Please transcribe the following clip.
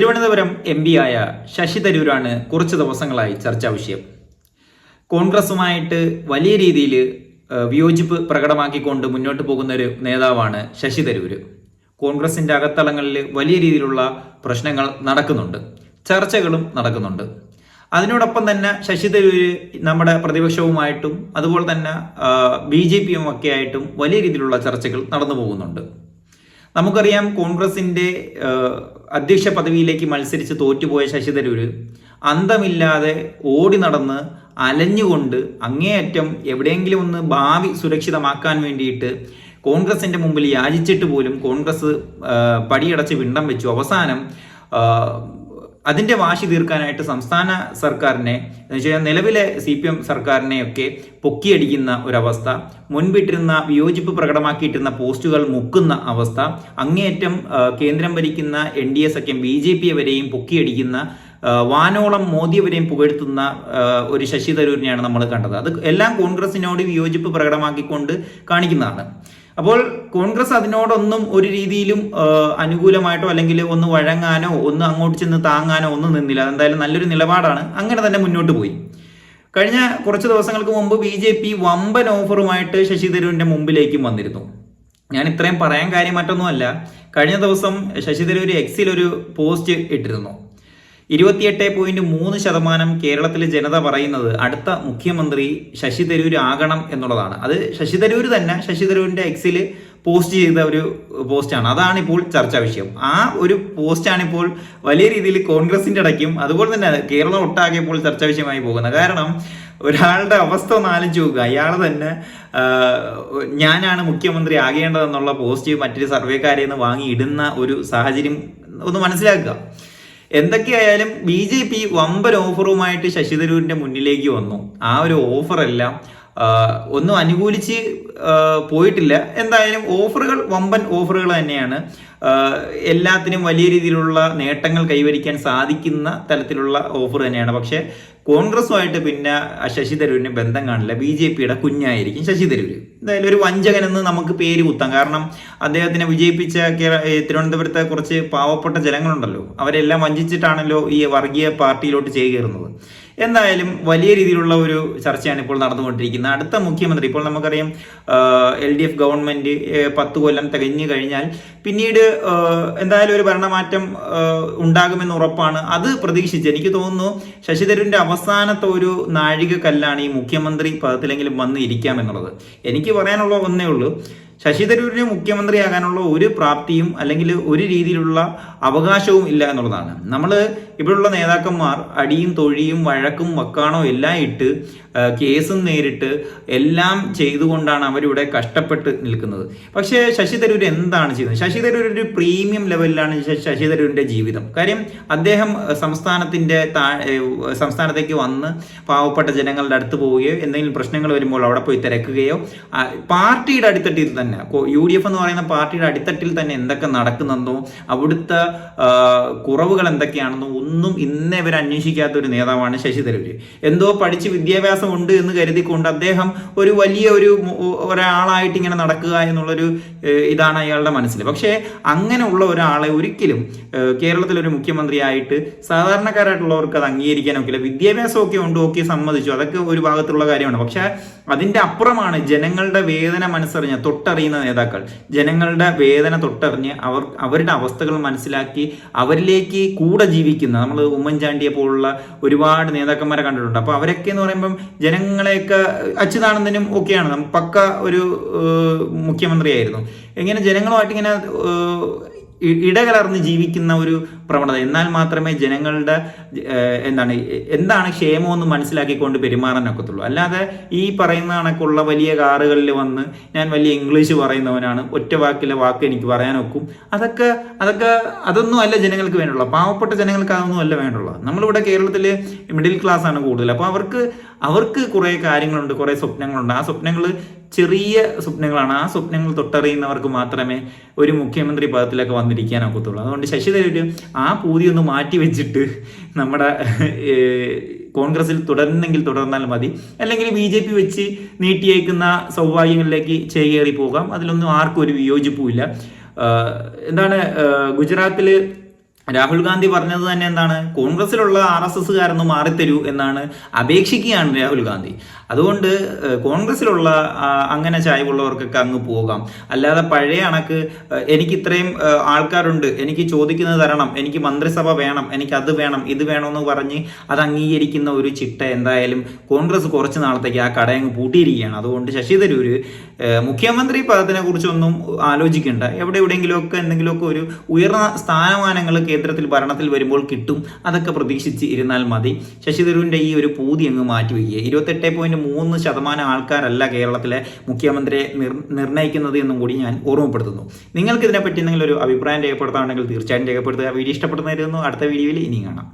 Thiruvananthapuram M ആയ ശശി തരൂരാണ് കുറച്ച് ദിവസങ്ങളായി ചർച്ചാ വിഷയം. കോൺഗ്രസുമായിട്ട് വലിയ രീതിയിൽ വിയോജിപ്പ് പ്രകടമാക്കിക്കൊണ്ട് മുന്നോട്ട് പോകുന്ന ഒരു നേതാവാണ് ശശി തരൂര്. കോൺഗ്രസിന്റെ അകത്തളങ്ങളിൽ വലിയ രീതിയിലുള്ള പ്രശ്നങ്ങൾ നടക്കുന്നുണ്ട്. ചർച്ചകളും നടക്കുന്നുണ്ട്. അതിനോടൊപ്പം തന്നെ ശശി തരൂര് നമ്മുടെ പ്രതിപക്ഷവുമായിട്ടും അതുപോലെ തന്നെ ബി ജെ പിയും ഒക്കെ ആയിട്ടും വലിയ രീതിയിലുള്ള ചർച്ചകൾ നടന്നു പോകുന്നുണ്ട്. നമുക്കറിയാം കോൺഗ്രസിന്റെ അധ്യക്ഷ പദവിയിലേക്ക് മത്സരിച്ച് തോറ്റുപോയ ശശി തരൂര് അന്തമില്ലാതെ ഓടി നടന്ന് അലഞ്ഞുകൊണ്ട് അങ്ങേയറ്റം എവിടെയെങ്കിലും ഒന്ന് ഭാവി സുരക്ഷിതമാക്കാൻ വേണ്ടിയിട്ട് കോൺഗ്രസിന്റെ മുമ്പിൽ യാചിച്ചിട്ട് പോലും കോൺഗ്രസ് പടിയടച്ച് വിണ്ടം വെച്ചു. അവസാനം ഏഹ്, അതിന്റെ വാശി തീർക്കാനായിട്ട് സംസ്ഥാന സർക്കാരിനെ എന്നുവെച്ചാൽ നിലവിലെ സി പി എം സർക്കാരിനെയൊക്കെ പൊക്കിയടിക്കുന്ന ഒരവസ്ഥ മുൻപിട്ടിരുന്ന വിയോജിപ്പ് പ്രകടമാക്കിയിട്ടിരുന്ന പോസ്റ്റുകൾ മുക്കുന്ന അവസ്ഥ അങ്ങേയറ്റം കേന്ദ്രം ഭരിക്കുന്ന എൻ ഡി എ സഖ്യം ബി ജെ പി വരെയും പൊക്കിയടിക്കുന്ന വാനോളം മോദിയെ വരെയും പുകഴ്ത്തുന്ന ഒരു ശശി തരൂരിനെയാണ് നമ്മൾ കണ്ടത്. അത് എല്ലാം കോൺഗ്രസിനോട് വിയോജിപ്പ് പ്രകടമാക്കിക്കൊണ്ട് കാണിക്കുന്നതാണ്. അപ്പോൾ കോൺഗ്രസ് അതിനോടൊന്നും ഒരു രീതിയിലും അനുകൂലമായിട്ടോ അല്ലെങ്കിൽ ഒന്ന് വഴങ്ങാനോ ഒന്ന് അങ്ങോട്ട് ചെന്ന് താങ്ങാനോ ഒന്നും നിന്നില്ല. അതെന്തായാലും നല്ലൊരു നിലപാടാണ്. അങ്ങനെ തന്നെ മുന്നോട്ട് പോയി. കഴിഞ്ഞ കുറച്ച് ദിവസങ്ങൾക്ക് മുമ്പ് ബി ജെ പി വമ്പൻ ഓഫറുമായിട്ട് ശശി തരൂരിന്റെ മുമ്പിലേക്കും വന്നിരുന്നു. ഞാൻ ഇത്രയും പറയാൻ കാര്യം മറ്റൊന്നുമല്ല. കഴിഞ്ഞ ദിവസം ശശി തരൂർ എക്സിൽ ഒരു പോസ്റ്റ് ഇട്ടിരുന്നു. ഇരുപത്തിയെട്ട് പോയിന്റ് മൂന്ന് ശതമാനം കേരളത്തിലെ ജനത പറയുന്നത് അടുത്ത മുഖ്യമന്ത്രി ശശി തരൂർ ആകണം എന്നുള്ളതാണ്. അത് ശശി തരൂർ തന്നെ ശശി തരൂരിന്റെ എക്സിൽ പോസ്റ്റ് ചെയ്ത ഒരു പോസ്റ്റാണ് അതാണ് ഇപ്പോൾ ചർച്ചാ വിഷയം. ആ ഒരു പോസ്റ്റാണ് ഇപ്പോൾ വലിയ രീതിയിൽ കോൺഗ്രസിന്റെ ഇടയ്ക്കും അതുപോലെ തന്നെ കേരളം ഒട്ടാകെ ഇപ്പോൾ ചർച്ചാ വിഷയമായി പോകുന്നത്. കാരണം ഒരാളുടെ അവസ്ഥ ഒന്ന് ആലോചിച്ച് നോക്കുക. അയാൾ തന്നെ ഞാനാണ് മുഖ്യമന്ത്രി ആകേണ്ടതെന്നുള്ള പോസ്റ്റ് മറ്റൊരു സർവേക്കാരെ നിന്ന് വാങ്ങിയിടുന്ന ഒരു സാഹചര്യം ഒന്ന് മനസ്സിലാക്കുക. എന്തൊക്കെയായാലും ബി ജെ പി വമ്പൻ ഓഫറുമായിട്ട് ശശി തരൂരിന്റെ മുന്നിലേക്ക് വന്നു. ആ ഒരു ഓഫറെല്ലാം ഒന്നും അനുകൂലിച്ച് പോയിട്ടില്ല. എന്തായാലും ഓഫറുകൾ വമ്പൻ ഓഫറുകൾ തന്നെയാണ്. എല്ലാത്തിനും വലിയ രീതിയിലുള്ള നേട്ടങ്ങൾ കൈവരിക്കാൻ സാധിക്കുന്ന തരത്തിലുള്ള ഓഫർ തന്നെയാണ്. പക്ഷേ കോൺഗ്രസുമായിട്ട് പിന്നെ ശശി തരൂരിന് ബന്ധം കാണില്ല. ബി ജെ പിയുടെ കുഞ്ഞായിരിക്കും ശശി തരൂർ എന്തായാലും ഒരു വഞ്ചകൻ എന്ന് നമുക്ക് പേര് കുത്താം. കാരണം അദ്ദേഹത്തിനെ വിജയിപ്പിച്ച തിരുവനന്തപുരത്തെ കുറച്ച് പാവപ്പെട്ട ജനങ്ങളുണ്ടല്ലോ. അവരെല്ലാം വഞ്ചിച്ചിട്ടാണല്ലോ ഈ വർഗീയ പാർട്ടിയിലോട്ട് ചേകേറുന്നത് എന്തായാലും വലിയ രീതിയിലുള്ള ഒരു ചർച്ചയാണ് ഇപ്പോൾ നടന്നുകൊണ്ടിരിക്കുന്നത്. അടുത്ത മുഖ്യമന്ത്രി ഇപ്പോൾ നമുക്കറിയാം എൽ ഡി എഫ് ഗവൺമെന്റ് പത്ത് കൊല്ലം തികഞ്ഞു കഴിഞ്ഞാൽ പിന്നീട് എന്തായാലും ഒരു ഭരണമാറ്റം ഉണ്ടാകുമെന്ന് ഉറപ്പാണ്. അത് പ്രതീക്ഷിച്ച് എനിക്ക് തോന്നുന്നു ശശി അവസാനത്തെ ഒരു നാഴികക്കല്ലാണ് ഈ മുഖ്യമന്ത്രി പദത്തിലെങ്കിലും വന്ന് ഇരിക്കാമെന്നുള്ളത്. എനിക്ക് പറയാനുള്ള ഒന്നേ ഉള്ളൂ. ശശി തരൂരിന് മുഖ്യമന്ത്രിയാകാനുള്ള ഒരു പ്രാപ്തിയും അല്ലെങ്കിൽ ഒരു രീതിയിലുള്ള അവകാശവും ഇല്ല എന്നുള്ളതാണ്. നമ്മൾ ഇവിടെയുള്ള നേതാക്കന്മാർ അടിയും തൊഴിയും വഴക്കും വക്കാണോ എല്ലാം ഇട്ട് കേസും നേരിട്ട് എല്ലാം ചെയ്തുകൊണ്ടാണ് അവരിവിടെ കഷ്ടപ്പെട്ട് നിൽക്കുന്നത്. പക്ഷേ ശശി തരൂർ എന്താണ് ചെയ്യുന്നത്? ശശി തരൂർ ഒരു പ്രീമിയം ലെവലിലാണ് ശശി തരൂരിന്റെ ജീവിതം. കാര്യം അദ്ദേഹം സംസ്ഥാനത്തിന്റെ താ- സംസ്ഥാനത്തേക്ക് വന്ന് പാവപ്പെട്ട ജനങ്ങളുടെ അടുത്ത് പോവുകയോ എന്തെങ്കിലും പ്രശ്നങ്ങൾ വരുമ്പോൾ അവിടെ പോയി തിരക്കുകയോ പാർട്ടിയുടെ അടിത്തട്ടിൽ തന്നെ യു ഡി എഫ് എന്ന് പറയുന്ന പാർട്ടിയുടെ അടിത്തട്ടിൽ തന്നെ എന്തൊക്കെ നടക്കുന്നെന്നോ അവിടുത്തെ കുറവുകൾ എന്തൊക്കെയാണെന്നോ ഒന്നും ഇന്നേ വരെ അന്വേഷിക്കാത്ത ഒരു നേതാവാണ് ശശി തരൂര്. എന്തോ പഠിച്ച് വിദ്യാഭ്യാസം ഉണ്ട് എന്ന് കരുതിക്കൊണ്ട് അദ്ദേഹം ഒരു വലിയ ഒരു ഒരാളായിട്ട് ഇങ്ങനെ നടക്കുക എന്നുള്ളൊരു ഇതാണ് അയാളുടെ മനസ്സിൽ. പക്ഷേ അങ്ങനെയുള്ള ഒരാളെ ഒരിക്കലും കേരളത്തിൽ ഒരു മുഖ്യമന്ത്രിയായിട്ട് സാധാരണക്കാരായിട്ടുള്ളവർക്ക് അത് അംഗീകരിക്കാൻ ഒക്കില്ല. വിദ്യാഭ്യാസമൊക്കെ ഉണ്ട് ഓക്കെ സമ്മതിച്ചു. അതൊക്കെ ഒരു ഭാഗത്തുള്ള കാര്യമാണ്. പക്ഷേ അതിന്റെ അപ്പുറമാണ് ജനങ്ങളുടെ വേദന മനസ്സറിഞ്ഞ തൊട്ടറിയുന്ന നേതാക്കൾ. ജനങ്ങളുടെ വേദന തൊട്ടറിഞ്ഞ് അവർ അവരുടെ അവസ്ഥകൾ മനസ്സിലാക്കി അവരിലേക്ക് കൂടെ ജീവിക്കുന്ന നമ്മൾ ഉമ്മൻചാണ്ടിയെ പോലുള്ള ഒരുപാട് നേതാക്കന്മാരെ കണ്ടിട്ടുണ്ട്. അപ്പോൾ അവരൊക്കെ എന്ന് പറയുമ്പം ജനങ്ങളെയൊക്കെ അച്യുതാനന്ദനും ഒക്കെയാണ്. പക്ക ഒരു മുഖ്യമന്ത്രിയായിരുന്നു. ഇങ്ങനെ ജനങ്ങളുമായിട്ട് ഇങ്ങനെ ഇടകലർന്ന് ജീവിക്കുന്ന ഒരു പ്രവണത. എന്നാൽ മാത്രമേ ജനങ്ങളുടെ എന്താണ് എന്താണ് ക്ഷേമമെന്ന് മനസ്സിലാക്കിക്കൊണ്ട് പെരുമാറാൻ ഒക്കത്തുള്ളൂ. അല്ലാതെ ഈ പറയുന്ന കണക്കുള്ള വലിയ കാറുകളിൽ വന്ന് ഞാൻ വലിയ ഇംഗ്ലീഷ് പറയുന്നവനാണ് ഒറ്റ വാക്കിലെ വാക്ക് എനിക്ക് പറയാനൊക്കും അതൊക്കെ അതൊക്കെ അതൊന്നും അല്ല ജനങ്ങൾക്ക് വേണ്ടുള്ള പാവപ്പെട്ട ജനങ്ങൾക്ക് അതൊന്നും അല്ല വേണ്ടുള്ള നമ്മളിവിടെ കേരളത്തിൽ മിഡിൽ ക്ലാസ് ആണ് കൂടുതൽ. അപ്പോൾ അവർക്ക് അവർക്ക് കുറേ കാര്യങ്ങളുണ്ട് കുറേ സ്വപ്നങ്ങളുണ്ട്. ആ സ്വപ്നങ്ങൾ ചെറിയ സ്വപ്നങ്ങളാണ്. ആ സ്വപ്നങ്ങൾ തൊട്ടറിയുന്നവർക്ക് മാത്രമേ ഒരു മുഖ്യമന്ത്രി പദത്തിലൊക്കെ വന്നിരിക്കാൻ ഒക്കത്തുള്ളൂ. അതുകൊണ്ട് ശശി തരൂര് ആ പൂതി ഒന്ന് മാറ്റി വെച്ചിട്ട് നമ്മുടെ കോൺഗ്രസിൽ തുടരുന്നെങ്കിൽ തുടർന്നാൽ മതി. അല്ലെങ്കിൽ ബി ജെ പി വെച്ച് നീട്ടിയേക്കുന്ന സൗഭാഗ്യങ്ങളിലേക്ക് ചേയേറി പോകാം. അതിലൊന്നും ആർക്കും ഒരു വിയോജിപ്പുമില്ല എന്താണ് ആഹ് ഗുജറാത്തിൽ രാഹുൽ ഗാന്ധി പറഞ്ഞത് തന്നെ എന്താണ്? കോൺഗ്രസിലുള്ള ആർ എസ് എസ്സുകാരൊന്ന് മാറിത്തരൂ എന്നാണ് അപേക്ഷിക്കുകയാണ് രാഹുൽ ഗാന്ധി. അതുകൊണ്ട് കോൺഗ്രസ്സിലുള്ള അങ്ങനെ ചായ്വുള്ളവർക്കൊക്കെ അങ്ങ് പോകാം. അല്ലാതെ പഴയ കണക്ക് എനിക്ക് ഇത്രയും ആൾക്കാരുണ്ട്. എനിക്ക് ചോദിക്കുന്നത് തരണം. എനിക്ക് മന്ത്രിസഭ വേണം. എനിക്ക് അത് വേണം ഇത് വേണമെന്ന് പറഞ്ഞ് അത് അംഗീകരിക്കുന്ന ഒരു ചിട്ട എന്തായാലും കോൺഗ്രസ് കുറച്ച് നാളത്തേക്ക് ആ കടയങ്ങ് പൂട്ടിയിരിക്കുകയാണ്. അതുകൊണ്ട് ശശി തരൂര് മുഖ്യമന്ത്രി പദത്തിനെ കുറിച്ചൊന്നും ആലോചിക്കേണ്ട. എവിടെ എവിടെയെങ്കിലുമൊക്കെ എന്തെങ്കിലുമൊക്കെ ഒരു ഉയർന്ന സ്ഥാനമാനങ്ങൾ കേന്ദ്രത്തിൽ ഭരണത്തിൽ വരുമ്പോൾ കിട്ടും. അതൊക്കെ പ്രതീക്ഷിച്ച് ഇരുന്നാൽ മതി. ശശി തരൂരിന്റെ ഈ ഒരു പൂതി അങ്ങ് മാറ്റി വയ്ക്കുക ഇരുപത്തെട്ട് പോയിന്റ് മൂന്ന് ശതമാനം ആൾക്കാരല്ല കേരളത്തിലെ മുഖ്യമന്ത്രിയെ നിർ നിർണയിക്കുന്നത് എന്നും കൂടി ഞാൻ ഓർമ്മപ്പെടുത്തുന്നു. നിങ്ങൾക്ക് ഇതിനെപ്പറ്റി എന്തെങ്കിലും ഒരു അഭിപ്രായം രേഖപ്പെടുത്താനുണ്ടെങ്കിൽ തീർച്ചയായും രേഖപ്പെടുത്തുക. വീഡിയോ ഇഷ്ടപ്പെടുന്നതായിരുന്നു അടുത്ത വീഡിയോയിൽ ഇനിയും കാണാം.